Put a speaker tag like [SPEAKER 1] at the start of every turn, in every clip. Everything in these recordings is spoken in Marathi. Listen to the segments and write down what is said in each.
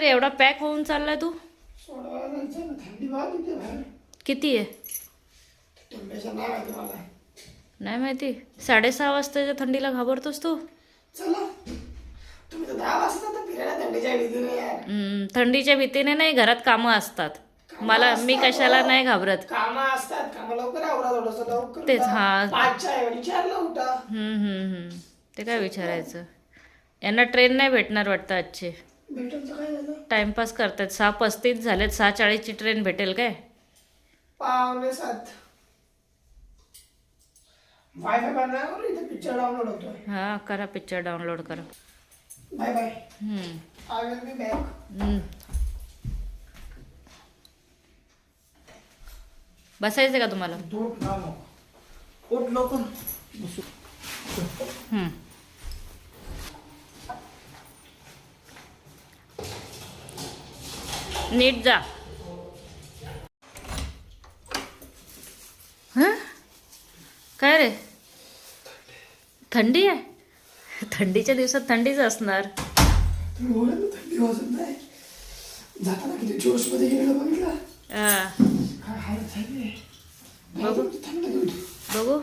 [SPEAKER 1] रे एवढा पॅक होऊन चाललाय तू? किती आहे?
[SPEAKER 2] नाही माहिती.
[SPEAKER 1] साडेसहा वाजताच्या थंडीला घाबरतोस तू?
[SPEAKER 2] थंडीच्या भीतीने यार
[SPEAKER 1] हम्म, थंडीच्या भीतीने नाही घरात कामं असतात. मला मी कशाला नाही घाबरत. तेच. हा. ते काय विचारायचं? यांना ट्रेन नाही भेटणार वाटतं आजची.
[SPEAKER 2] भेटेल तर काय झालं?
[SPEAKER 1] टाइमपास करतात. सहा पस्तीस झालेत. सहा चाळीसची ट्रेन भेटेल काय?
[SPEAKER 2] पावणे सात. वायफाय बंद नाही करू इथे पिक्चर डाउनलोड होतोय.
[SPEAKER 1] हा करा पिक्चर डाउनलोड करा.
[SPEAKER 2] Bye bye
[SPEAKER 1] hmm,
[SPEAKER 2] I will be back
[SPEAKER 1] hmm. बसायचं का तुम्हाला?
[SPEAKER 2] दूर ना नको उठ लवकर बसू
[SPEAKER 1] हम्म. नीट जा. हं? काय रे? थंडी आहे? थंडीच्या दिवसात थंडीच असणार.
[SPEAKER 2] तुम्ही बोला ना थंडी वाजत नाही. जाताना किती जोशमध्ये गेलेलं बघितलं. काय हालत झाली
[SPEAKER 1] बघू. बघू.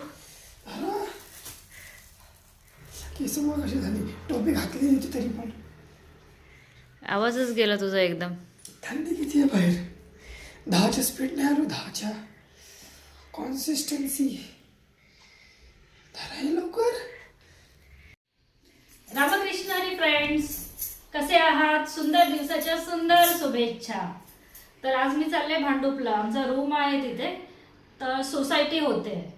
[SPEAKER 2] केस मग कशी झाली? टोपी घातली तरी पण.
[SPEAKER 1] आवाजच गेला तुझा एकदम.
[SPEAKER 2] थंडी किती आहे बाहेर? दहाच्या स्पीडने आलो दहाच्या. कॉन्सिस्टन्सी धराय लवकर.
[SPEAKER 1] रामकृष्ण हरी फ्रेंड्स कसे आहात? सुंदर दिवसाच्या सुंदर शुभेच्छा. तर आज मी चालले भांडुपला. आमचा रूम आहे तिथे. तर सोसायटी होते.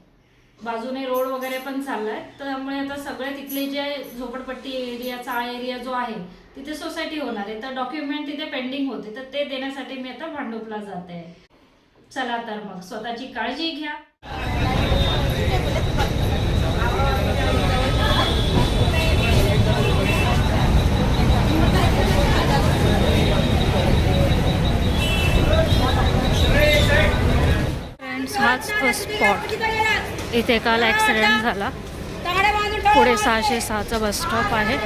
[SPEAKER 1] बाजूने रोड वगैरे पण चाललाय. त्यामुळे आता सगळे तिथले जे झोपडपट्टी एरिया चाळ एरिया जो आहे तिथे सोसायटी होणार आहे. तर डॉक्युमेंट तिथे पेंडिंग होते. तर ते देण्यासाठी मी आता भांडुपला जाते. चला तर मग स्वतःची काळजी घ्या. फ्रेंड्स हाच तो स्पॉट इथे काल ॲक्सिडेंट झाला. पुढे सहाशे सहाचा बस स्टॉप आहे.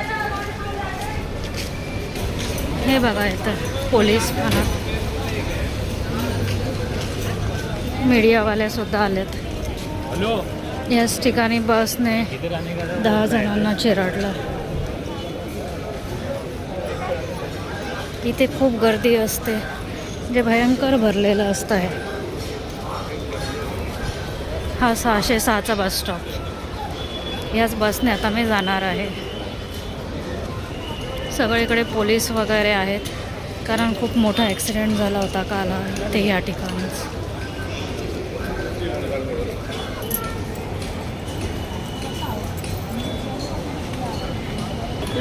[SPEAKER 1] हे बघा इथं पोलीस म्हणा मीडियावाले सुद्धा आलेत. याच ठिकाणी बसने दहा जणांना चिरडलं. इथे खूप गर्दी असते. जे भयंकर भरलेलं असतं आहे हा सहाशे सहाचा बस स्टॉप याच बसने आता मी जाणार आहे. सगळीकडे पोलीस वगैरे आहेत. कारण खूप मोठा ॲक्सिडेंट झाला होता काल ते या ठिकाणीच.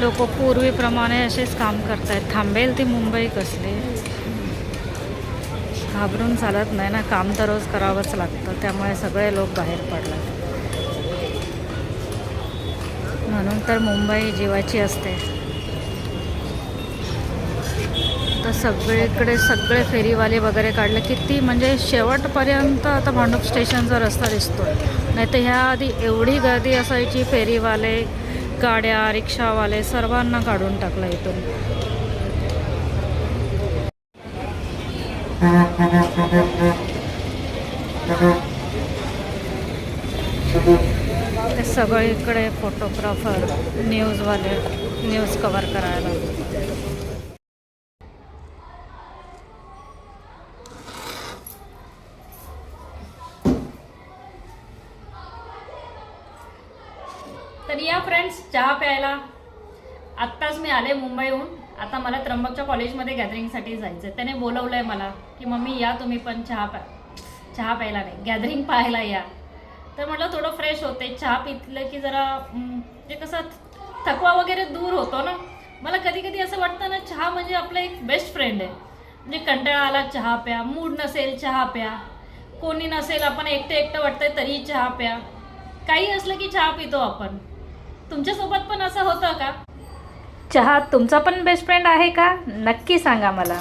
[SPEAKER 1] लोक पूर्वीप्रमाणे असेच काम करतायत. थांबेल ती मुंबई कसली? घाबरून चालत नाही ना. काम तर रोज करावंच लागतं. त्यामुळे सगळे लोक बाहेर पडतात. म्हणून तर मुंबई जीवाची असते. आता सगळीकडे सगळे फेरीवाले वगैरे काढले. किती म्हणजे शेवटपर्यंत आता भांडूप स्टेशनचा रस्ता दिसतो नाही तर ह्या आधी एवढी गर्दी असायची फेरीवाले गाड्या रिक्षावाले सर्वांना काढून टाकलं इथून. ते सगळीकडे फोटोग्राफर न्यूजवाले न्यूज कवर करायला. तर या फ्रेंड्स चहा प्यायला. आत्ताच मी आले मुंबईहून. आता मला त्र्यंबकच्या कॉलेजमध्ये गॅदरिंगसाठी जायचं आहे त्याने बोलवलं आहे मला की मम्मी या तुम्ही पण चहा प्या चहा प्यायला नाही गॅदरिंग पाहायला या. तर म्हटलं थोडं फ्रेश होते. चहा पितलं की जरा ते म्हणजे कसं थकवा वगैरे दूर होतो ना. मला कधी कधी असं वाटतं ना चहा म्हणजे आपला एक बेस्ट फ्रेंड आहे. म्हणजे कंटाळा आला चहा प्या. मूड नसेल चहा प्या. कोणी नसेल आपण एकटं एकटं वाटतंय तरी चहा प्या. काही असलं की चहा पितो आपण. तुमच्यासोबत पण असं होतं का? चहा तुमचा पण बेस्ट फ्रेंड आहे का? नक्की सांगा मला.